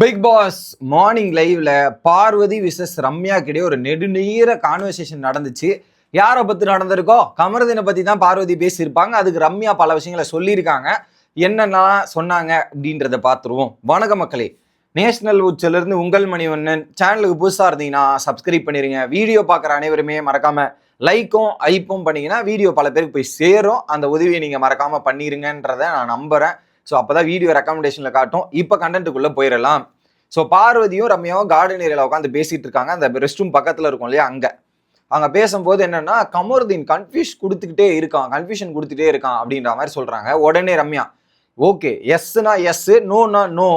Big pass morning லைவ்ல Parvati versus Ramya கிடையே ஒரு நெடுநீர conversation நடந்துச்சு. யாரை பத்தி நடந்திருக்கோ? கமரதினை பத்தி தான் பார்வதி பேசியிருப்பாங்க. அதுக்கு ரம்யா பல விஷயங்களை சொல்லியிருக்காங்க. என்னென்னலாம் சொன்னாங்க அப்படின்றத பார்த்துருவோம். வணக்க மக்களே. நேஷனல் உச்சிலிருந்து உங்கள் மணிவண்ணன். சேனலுக்கு புதுசாக இருந்தீங்கன்னா சப்ஸ்கிரைப் பண்ணிருங்க. வீடியோ பார்க்குற அனைவருமே மறக்காம லைக்கும் ஐப்பும் பண்ணிங்கன்னா வீடியோ பல பேருக்கு போய் சேரும். அந்த உதவியை நீங்கள் மறக்காமல் பண்ணிடுங்கன்றதை நான் நம்புகிறேன் ஸோ அப்போ தான் வீடியோ ரெக்கமெண்டேஷனில் காட்டும். இப்போ கண்டென்ட்டுக்குள்ளே போயிடலாம் ஸோ பார்வதியும் ரம்யாவும் கார்டன் ஏரியாவில் உட்காந்து பேசிகிட்டு இருக்காங்க. அந்த ரெஸ்ட் ரூம் பக்கத்தில் இருக்கும் இல்லையா? அங்கே. அங்கே பேசும்போது என்னென்னா கமருதீன் கன்ஃபியூஷ் கொடுத்துக்கிட்டே இருக்கான். கன்ஃபியூஷன் கொடுத்துட்டே இருக்கான் அப்படின்ற மாதிரி சொல்கிறாங்க உடனே ரம்யா ஓகே எஸ்னா எஸ் நோனா நோ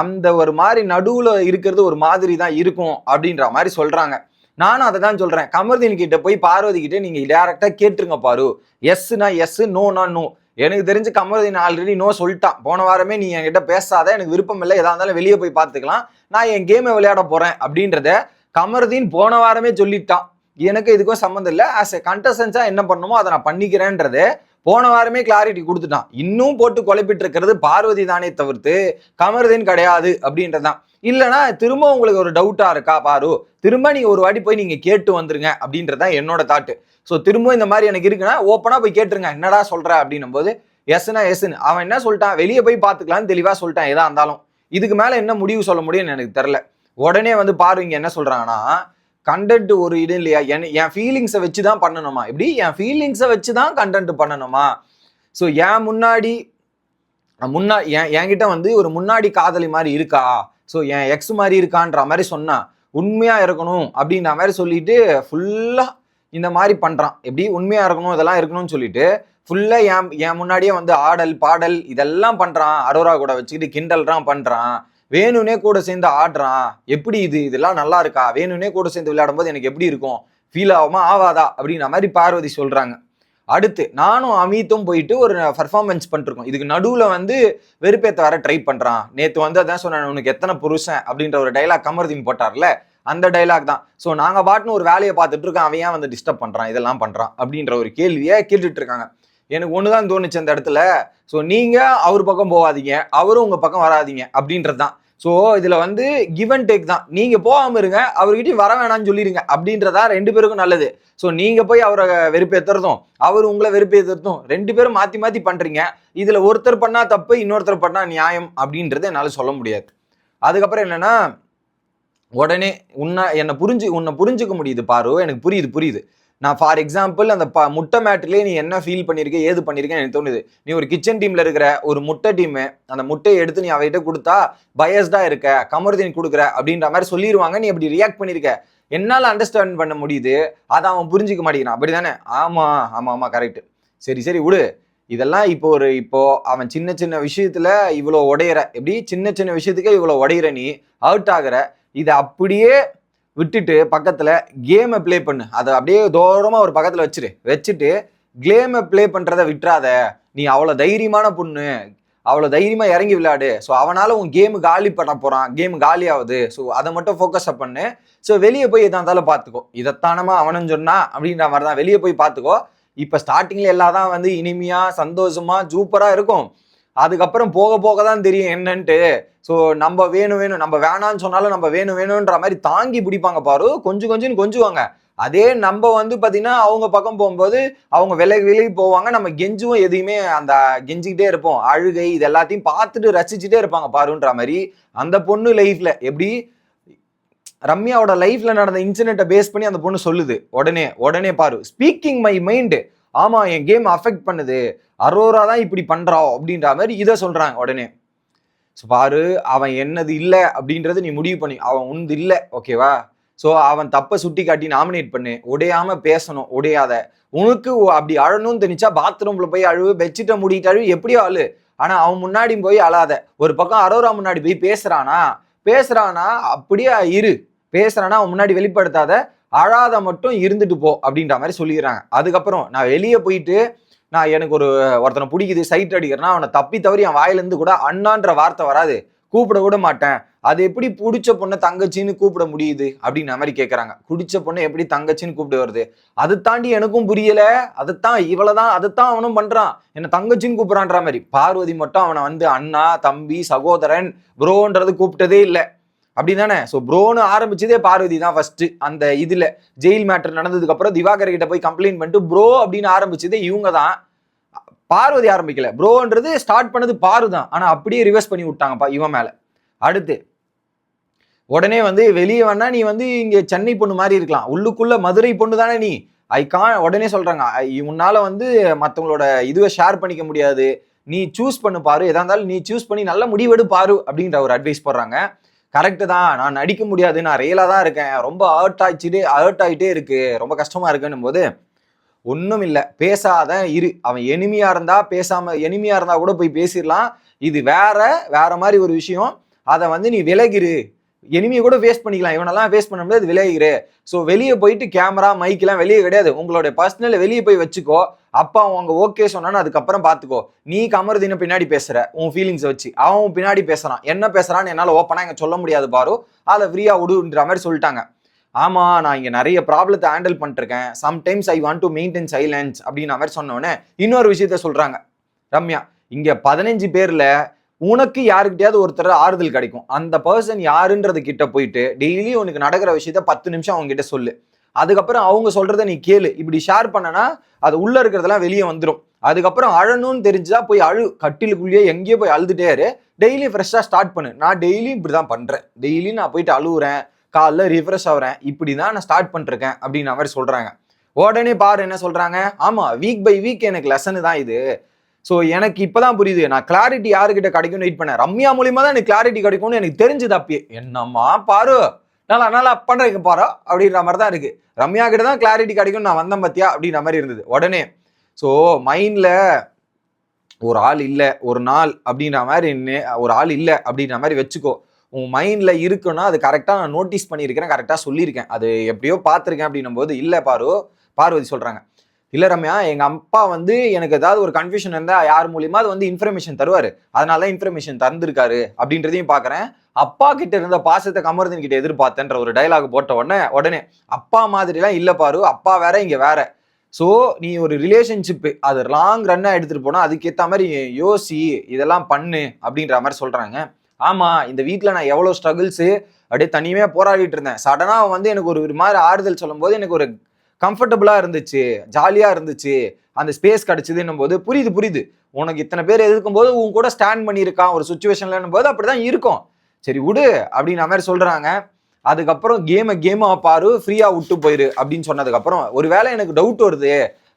அந்த ஒரு மாதிரி நடுவில் இருக்கிறது ஒரு மாதிரி தான் இருக்கும். அப்படின்ற மாதிரி சொல்கிறாங்க நானும் அதை தான் சொல்கிறேன் கமர்தீன் கிட்ட போய் பார்வதி கிட்டே நீங்கள் டேரெக்டாக கேட்டுருங்க பாரு. எஸ்னா எஸ் நோனா நோ எனக்கு தெரிஞ்சு கமருதீன் ஆல்ரெடி நோ சொல்லிட்டான். போன வாரமே நீ என்கிட்ட பேசாத எனக்கு விருப்பம் இல்லை. எதா இருந்தாலும் வெளியே போய் பார்த்துக்கலாம். நான் என் கேமை விளையாட போறேன் அப்படின்றத கமருதீன் போன வாரமே சொல்லிட்டான். எனக்கு இதுக்கும் சம்மந்தம் இல்லை. ஆஸ் எ கண்டஸ்டன்ஸா என்ன பண்ணுமோ அதை நான் பண்ணிக்கிறேன்றது போன வாரமே கிளாரிட்டி கொடுத்துட்டான். இன்னும் போட்டு குழப்பிட்டு இருக்கிறது பார்வதி தானே தவிர்த்து கமருதீன் கிடையாது அப்படின்றதான். இல்லைன்னா திரும்ப உங்களுக்கு ஒரு டவுட்டா இருக்கா? பாரு திரும்ப நீங்க ஒரு வாட்டி போய் நீங்க கேட்டு வந்துருங்க அப்படின்றதான் என்னோட தாட்டு ஸோ திரும்ப இந்த மாதிரி எனக்கு இருக்குன்னா ஓப்பனா போய் கேட்டுருங்க. என்னடா சொல்ற? அப்படின்னும் போது எஸ்னா எஸ்ன்னு அவன் என்ன சொல்லிட்டான்? வெளியே போய் பார்த்துக்கலாம்னு தெளிவா சொல்லிட்டான் எதா இருந்தாலும். இதுக்கு மேல என்ன முடிவு சொல்ல முடியும்னு எனக்கு தெரில உடனே வந்து பாருங்க என்ன சொல்றாங்கன்னா கண்டென்ட் ஒரு இது இல்லையா? என் என் ஃபீலிங்ஸை வச்சு தான் பண்ணணுமா? இப்படி என் ஃபீலிங்ஸை வச்சு தான் கண்டென்ட் பண்ணணுமா? ஸோ என் முன்னாடி முன்னா என் என்கிட்ட வந்து ஒரு முன்னாடி காதலி மாதிரி இருக்கா? ஸோ என் எக்ஸ் மாதிரி இருக்கான்ற மாதிரி சொன்னா உண்மையாக இருக்கணும் அப்படின்ற மாதிரி சொல்லிட்டு ஃபுல்லாக இந்த மாதிரி பண்ணுறான் எப்படி? உண்மையாக இருக்கணும் இதெல்லாம் இருக்கணும்னு சொல்லிட்டு ஃபுல்லாக என் என் முன்னாடியே வந்து ஆடல் பாடல் இதெல்லாம் பண்ணுறான் அரோரா கூட வச்சுக்கிட்டு கிண்டல்றான் பண்ணுறான் வேணும்னே கூட சேர்ந்து ஆடுறான். எப்படி இது? இதெல்லாம் நல்லா இருக்கா? வேணும்னே கூட சேர்ந்து விளையாடும் போது எனக்கு எப்படி இருக்கும்? ஃபீல் ஆகுமா? ஆவாதா அப்படின்ற மாதிரி பார்வதி சொல்றாங்க. அடுத்து நானும் அமித்தும் போயிட்டு ஒரு பர்ஃபார்மன்ஸ் பண்ணிருக்கோம் இதுக்கு நடுவில் வந்து வெறுப்பேத்த வர ட்ரை பண்ணுறான் நேற்று வந்து அதான் சொன்னேன் உனக்கு எத்தனை புருஷன்? அப்படின்ற ஒரு டைலாக் கமர்தீன் போட்டார்ல அந்த டைலாக் தான். ஸோ நாங்கள் பாட்டுன்னு ஒரு வேலையை பார்த்துட்டு இருக்கோம். அவன் ஏன் வந்து டிஸ்டர்ப் பண்ணுறான் இதெல்லாம் பண்ணுறான் அப்படின்ற ஒரு கேள்வியை கேட்டுட்டு இருக்காங்க எனக்கு தான் தோணுச்சு அந்த இடத்துல. ஸோ நீங்கள் அவர் பக்கம் போகாதீங்க. அவரும் உங்கள் பக்கம் வராதீங்க. அப்படின்றது தான். ஸோ இதில் வந்து கிவ் அண்ட் டேக் தான். நீங்கள் போகாமல் இருங்க அவர்கிட்ட வர வேணாம்னு சொல்லிடுங்க அப்படின்றதா ரெண்டு பேருக்கும் நல்லது. ஸோ நீங்கள் போய் அவரை வெறுப்பேற்றுறதும் அவர் உங்களை வெறுப்பேற்றுறதும் ரெண்டு பேரும் மாற்றி மாற்றி பண்ணுறீங்க இதில் ஒருத்தர் பண்ணால் தப்பு இன்னொருத்தர் பண்ணால் நியாயம் அப்படின்றத என்னால் சொல்ல முடியாது. அதுக்கப்புறம் என்னென்னா உடனே உன்னை என்னை புரிஞ்சு உன்னை புரிஞ்சுக்க முடியுது பாரு. எனக்கு புரியுது புரியுது. நான் ஃபார் எக்ஸாம்பிள் அந்த ப முட்டை மேட்லேயே நீ என்ன ஃபீல் பண்ணியிருக்க ஏது பண்ணியிருக்கேன்னு எனக்கு தோணுது. நீ ஒரு கிச்சன் டீம்ல இருக்கிற ஒரு முட்டை டீமு அந்த முட்டையை எடுத்து நீ அவகிட்ட கொடுத்தா பயஸ்டா இருக்க கமருதீன் கொடுக்குற அப்படின்ற மாதிரி சொல்லிடுவாங்க நீ அப்படி ரியாக்ட் பண்ணியிருக்க என்னால் அண்டர்ஸ்டாண்ட் பண்ண முடியுது. அதை அவன் புரிஞ்சுக்க மாட்டேங்கிறான். அப்படி தானே ஆமாம் ஆமாம் ஆமாம் கரெக்ட் சரி சரி விடு. இதெல்லாம் இப்போ ஒரு இப்போ அவன் சின்ன சின்ன விஷயத்துல இவ்வளோ உடையிற. எப்படி? சின்ன சின்ன விஷயத்துக்கே இவ்வளோ உடையிற நீ. அவுட் ஆகுற. இதை அப்படியே விட்டுட்டு பக்கத்தில் கேமை ப்ளே பண்ணு. அதை அப்படியே தூரமாக ஒரு பக்கத்தில் வச்சிரு. வச்சுட்டு கேமை ப்ளே பண்ணுறத விட்டுறாத. நீ அவ்வளோ தைரியமான பொண்ணு. அவ்வளோ தைரியமாக இறங்கி விளையாடு. ஸோ அவனால் உன் கேமு காலி பண்ண போகிறான் கேம் காலி ஆகுது. ஸோ அதை மட்டும் ஃபோக்கஸை பண்ணு. ஸோ வெளியே போய் எதாக இருந்தாலும் பார்த்துக்கோ இதைத்தானமா அவனும் சொன்னா அப்படின்ற மாதிரி தான் வெளியே போய் பார்த்துக்கோ இப்போ ஸ்டார்டிங்கில் எல்லாம் தான் வந்து இனிமையாக சந்தோஷமாக சூப்பராக இருக்கும். அதுக்கப்புறம் போக போக தான் தெரியும் என்னன்ட்டு. ஸோ நம்ம வேணும் வேணும் நம்ம வேணான்னு சொன்னாலும் நம்ம வேணும் வேணுன்ற மாதிரி தாங்கி பிடிப்பாங்க பாரு. கொஞ்சம் கொஞ்சம்னு கொஞ்சுவாங்க. அதே நம்ம வந்து பார்த்தீங்கன்னா அவங்க பக்கம் போகும்போது அவங்க விலகி விலகி போவாங்க. நம்ம கெஞ்சுவோம் எதையுமே அந்த கெஞ்சிக்கிட்டே இருப்போம். அழுகை இது எல்லாத்தையும் பார்த்துட்டு ரசிச்சுட்டே இருப்பாங்க பாருன்ற மாதிரி அந்த பொண்ணு லைஃப்ல எப்படி? ரம்யாவோட லைஃப்ல நடந்த இன்சிடென்ட்டை பேஸ் பண்ணி அந்த பொண்ணு சொல்லுது. உடனே உடனே பாரு. ஸ்பீக்கிங் மை மைண்டு ஆமாம் என் கேம் அஃபெக்ட் பண்ணுது. அரோரா தான் இப்படி பண்ணுறோம் அப்படின்ற மாதிரி இதை சொல்கிறாங்க உடனே. ஸோ பாரு அவன் என்னது இல்லை அப்படின்றது நீ முடிவு பண்ணி அவன் உந்து இல்லை ஓகேவா ஸோ அவன் தப்பை சுட்டி காட்டி நாமினேட் பண்ணு. உடையாம பேசணும் உடையாத. உனக்கு அப்படி அழணும்னு தெரிஞ்சா பாத்ரூம்ல போய் அழுவு பெட்ஷீட்டை மூடிட்டு அழுவு எப்படியோ அழு. ஆனா அவன் முன்னாடி போய் அழாத. ஒரு பக்கம் அரோரா முன்னாடி போய் பேசுறானா பேசுறானா அப்படியே இரு. பேசுறானா அவன் முன்னாடி வெளிப்படுத்தாத. அழாத மட்டும் இருந்துட்டு போ அப்படின்ற மாதிரி சொல்லிடுறாங்க. அதுக்கப்புறம் நான் வெளியே போயிட்டு நான் எனக்கு ஒரு ஒருத்தனை பிடிக்குது சைட் அடிக்கிறேன்னா அவனை தப்பி தவறி என் வாயிலேருந்து கூட அண்ணான்ற வார்த்தை வராது. கூப்பிட கூட மாட்டேன். அது எப்படி பிடிச்ச பொண்ணை தங்கச்சின்னு கூப்பிட முடியுது? அப்படின்ற மாதிரி கேட்குறாங்க பிடிச்ச பொண்ணை எப்படி தங்கச்சின்னு கூப்பிட்டு வருது? அதை தாண்டி எனக்கும் புரியல. அதைத்தான் இவ்வளோதான் அதைத்தான் அவனும் பண்ணுறான் என்னை தங்கச்சின்னு கூப்பிட்றான்ற மாதிரி. பார்வதி மட்டும் அவனை வந்து அண்ணா தம்பி சகோதரன் ப்ரோன்றது கூப்பிட்டதே இல்லை. அப்படிதானே? ஸோ ப்ரோன்னு ஆரம்பிச்சதே பார்வதி தான் ஃபர்ஸ்ட் அந்த இதுல. ஜெயில் மேட்டர் நடந்ததுக்கு அப்புறம் திவாகர் கிட்ட போய் கம்ப்ளைண்ட் பண்ணிட்டு ப்ரோ அப்படின்னு ஆரம்பிச்சதே இவங்க தான். பார்வதி ஆரம்பிக்கல. ப்ரோன்றது ஸ்டார்ட் பண்ணது பாரு தான். ஆனா அப்படியே ரிவர்ஸ் பண்ணி விட்டாங்கப்பா இவன் மேல. அடுத்து உடனே வந்து வெளியே வேணா நீ வந்து இங்க சென்னை பொண்ணு மாதிரி இருக்கலாம். உள்ளுக்குள்ள மதுரை பொண்ணு தானே நீ. ஐ கான் உடனே சொல்றாங்க. உன்னால வந்து மற்றவங்களோட இதுவை ஷேர் பண்ணிக்க முடியாது. நீ சூஸ் பண்ணு பாரு. எதா இருந்தாலும் நீ சூஸ் பண்ணி நல்ல முடிவெடு பாரு. அப்படின்ற ஒரு அட்வைஸ் போடுறாங்க. கரெக்டு தான். நான் நடிக்க முடியாது. நான் ரியலாக தான் இருக்கேன். ரொம்ப ஹர்ட் ஆயிடுச்சுட்டு ஹர்ட் ஆகிட்டே இருக்கு. ரொம்ப கஷ்டமாக இருக்குன்னும் போது ஒன்றும் இல்லை. பேசாத இரு. அவன் எனிமையாக இருந்தால் பேசாமல் எனிமையாக இருந்தால் கூட போய் பேசிடலாம். இது வேற வேற மாதிரி ஒரு விஷயம். அதை வந்து நீ விலகிரு. எனிமியை கூட வேஸ்ட் பண்ணிக்கலாம். இவனெல்லாம் வேஸ்ட் பண்ண முடியாது விலகிரு ஸோ வெளியே போயிட்டு கேமரா மைக்கெல்லாம் வெளியே கிடையாது. உங்களுடைய பர்சனலை வெளியே போய் வச்சுக்கோ. அப்பா அவங்க ஓகே சொன்னான்னு அதுக்கப்புறம் பார்த்துக்கோ. நீ கமருதின பின்னாடி பேசுற உன் ஃபீலிங்ஸை வச்சு. அவன் பின்னாடி பேசுறான். என்ன பேசுறான்னு என்னால் ஓப்பனாக இங்கே சொல்ல முடியாது பாரு. அதை ஃப்ரீயாக விடுன்ற மாதிரி சொல்லிட்டாங்க. ஆமாம் நான் இங்கே நிறைய ப்ராப்ளத்தை ஹேண்டில் பண்ணிருக்கேன் sometimes I want to maintain silence அப்படின்ற மாதிரி சொன்னோடனே இன்னொரு விஷயத்த சொல்கிறாங்க ரம்யா இங்கே பதினஞ்சு பேரில் உனக்கு யாருக்கிட்டையாவது ஒருத்தர் ஆறுதல் கிடைக்கும். அந்த பர்சன் யாருன்றது கிட்ட போயிட்டு டெய்லி உனக்கு நடக்கிற விஷயத்த பத்து நிமிஷம் அவங்க கிட்ட சொல்லு. அதுக்கப்புறம் அவங்க சொல்றத நீ கேளு. இப்படி ஷேர் பண்ணனா அது உள்ள இருக்கிறதெல்லாம் வெளியே வந்துடும் அதுக்கப்புறம் அழணும்னு தெரிஞ்சா போய் அழு. கட்டிலுக்குள்ளேயே எங்கேயோ போய் அழுதுட்டேரு டெய்லி ஃப்ரெஷ்ஷாக ஸ்டார்ட் பண்ணு. நான் டெய்லியும் இப்படி தான் பண்ணுறேன் டெய்லி நான் போயிட்டு அழுகுறேன் காலைல ரிஃப்ரெஷ் ஆகுறேன். இப்படி தான் நான் ஸ்டார்ட் பண்ணிருக்கேன் அப்படின்ற மாதிரி சொல்கிறாங்க உடனே பாரு என்ன சொல்கிறாங்க ஆமாம் வீக் பை வீக் எனக்கு லெசனு தான் இது. ஸோ எனக்கு இப்போதான் புரியுது. நான் கிளாரிட்டி யாருக்கிட்ட கிடைக்கும்னு வெயிட் பண்ணேன். ரம்யா மூலியமா தான் எனக்கு கிளாரிட்டி கிடைக்கும்னு எனக்கு தெரிஞ்சது அப்பயே. என்னம்மா பாரு. நல்லா நல்லா பண்ணுறதுக்கு பாரு அப்படின்ற மாதிரி தான் இருக்கு. ரம்யா கிட்ட தான் கிளாரிட்டி கிடைக்கும் நான் வந்தேன் பத்தியா அப்படின்ற மாதிரி இருந்தது. உடனே ஸோ மைண்டில் ஒரு ஆள் இல்லை ஒரு நாள் அப்படின்ற மாதிரி நே- ஒரு ஆள் இல்லை அப்படின்ற மாதிரி வச்சுக்கோ. உன் மைண்டில் இருக்குன்னா அது கரெக்டாக நான் நோட்டீஸ் பண்ணியிருக்கிறேன் கரெக்டாக சொல்லியிருக்கேன். அது எப்படியோ பார்த்துருக்கேன் அப்படின்னும் போது இல்லை பாரு. பார்வதி சொல்கிறாங்க இல்ல ரம்யா எங்க அப்பா வந்து எனக்கு ஏதாவது ஒரு கன்ஃபியூஷன் இருந்தா யார் மூலியமா அது வந்து இன்ஃபர்மேஷன் தருவாரு. அதனால தான் இன்ஃபர்மேஷன் தந்திருக்காரு அப்படின்றதையும் பாக்குறேன். அப்பா கிட்ட இருந்த பாசத்தை கமர்தன் கிட்ட எதிர்பார்த்தேன்ற ஒரு டைலாக் போட்ட உடனே உடனே அப்பா மாதிரிலாம் இல்ல பாரு அப்பா வேற இங்க வேற. ஸோ நீ ஒரு ரிலேஷன்ஷிப்பு அது லாங் ரன்னாக எடுத்துகிட்டு போனால் அதுக்கேற்ற மாதிரி யோசி இதெல்லாம் பண்ணு அப்படின்ற மாதிரி சொல்கிறாங்க ஆமாம் இந்த வீட்டில் நான் எவ்வளோ ஸ்ட்ரகிள்ஸு அப்படியே தனியுமே போராடிட்டு இருந்தேன். சடனாக வந்து எனக்கு ஒரு ஒரு மாதிரி ஆறுதல் சொல்லும்போது எனக்கு ஒரு கம்ஃபர்டபுளாக இருந்துச்சு ஜாலியாக இருந்துச்சு அந்த ஸ்பேஸ் கிடச்சிதுன்னும் போது புரியுது புரியுது. உனக்கு இத்தனை பேர் எதிர்க்கும் போது உன் கூட ஸ்டாண்ட் பண்ணியிருக்கான் ஒரு சுச்சுவேஷன்லன்னும் போது அப்படிதான் இருக்கும். சரி விடு அப்படின்ற மாதிரி சொல்கிறாங்க அதுக்கப்புறம் கேமை கேமாக பாரு ஃப்ரீயாக விட்டு போயிரு அப்படின்னு சொன்னதுக்கப்புறம் ஒருவேளை எனக்கு டவுட் வருது.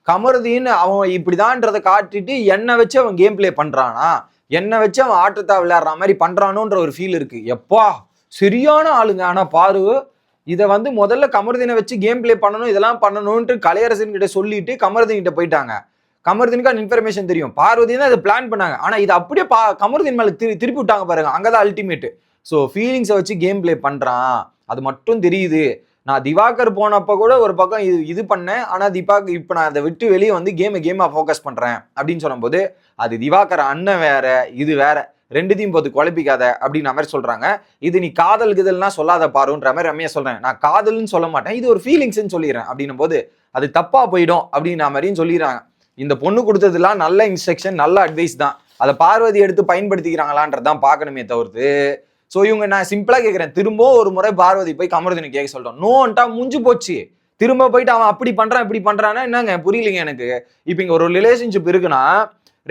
கமருதீன் அவன் இப்படிதான்றதை காட்டிட்டு என்னை வச்சு அவன் கேம் ப்ளே பண்ணுறானா என்னை வச்சு அவன் ஆட்டத்தா விளையாடுற மாதிரி பண்ணுறானுன்ற ஒரு ஃபீல் இருக்குது எப்பா சரியான ஆளுங்க. ஆனால் பாரு இதை வந்து முதல்ல கமருதீனை வச்சு கேம் ப்ளே பண்ணணும் இதெல்லாம் பண்ணணும்ன்ட்டு கலையரசன் கிட்ட சொல்லிட்டு கமருதீன் கிட்ட போயிட்டாங்க. கமருதீனுக்கு அந்த இன்ஃபர்மேஷன் தெரியும். பார்வதி தான் அதை பிளான் பண்ணாங்க. ஆனால் இது அப்படியே பா கமருதீன் மேலே திரு திருப்பி விட்டாங்க பாருங்க. அங்கே தான் அல்டிமேட் ஸோ ஃபீலிங்ஸை வச்சு கேம் ப்ளே பண்ணுறான் அது மட்டும் தெரியுது. நான் திவாகர் போனப்போ கூட ஒரு பக்கம் இது இது பண்ணேன். ஆனால் திவாக் இப்போ நான் அதை விட்டு வெளியே வந்து கேமை கேமாக ஃபோக்கஸ் பண்ணுறேன் அப்படின்னு சொல்லும்போது அது திவாகர் அண்ணன் வேற இது வேற. ரெண்டுத்தையும் போது குழப்பிக்காத அப்படின்ற மாதிரி சொல்றாங்க. இது நீ காதல் கிதல்னா சொல்லாத பாருன்ற மாதிரி ரம்யா சொல்றேன். நான் காதல்னு சொல்ல மாட்டேன். இது ஒரு ஃபீலிங்ஸ்னு சொல்லிடுறேன் அப்படின்னும் போது அது தப்பா போயிடும் அப்படின்ற மாதிரியும் சொல்லிடுறாங்க. இந்த பொண்ணு கொடுத்ததுலாம் நல்ல இன்ஸ்ட்ரக்ஷன் நல்ல அட்வைஸ் தான். அதை பார்வதி எடுத்து பயன்படுத்திக்கிறாங்களான்றதான் பார்க்கணுமே தவிர்த்து. ஸோ இவங்க நான் சிம்பிளாக கேட்குறேன் திரும்ப ஒரு முறை பார்வதி போய் கமருதனை கேட்க சொல்கிறோம் நோன்ட்டா முடிஞ்சு போச்சு. திரும்ப போயிட்டு அவன் அப்படி பண்ணுறான் இப்படி பண்ணுறான்னா என்னங்க? புரியலைங்க எனக்கு. இப்போ இங்கே ஒரு ரிலேஷன்ஷிப் இருக்குன்னா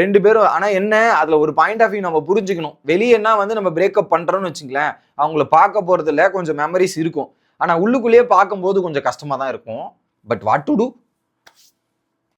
ரெண்டு பேரும் ஆனால் என்ன அதில் ஒரு பாயிண்ட் ஆஃப் வியூ நம்ம புரிஞ்சுக்கணும். வெளியேன்னா வந்து நம்ம பிரேக்கப் பண்ணுறோன்னு வச்சுங்களேன் அவங்கள பார்க்க போகிறதுல கொஞ்சம் மெமரிஸ் இருக்கும். ஆனால் உள்ளுக்குள்ளேயே பார்க்கும்போது கொஞ்சம் கஷ்டமாக தான் இருக்கும். But what to two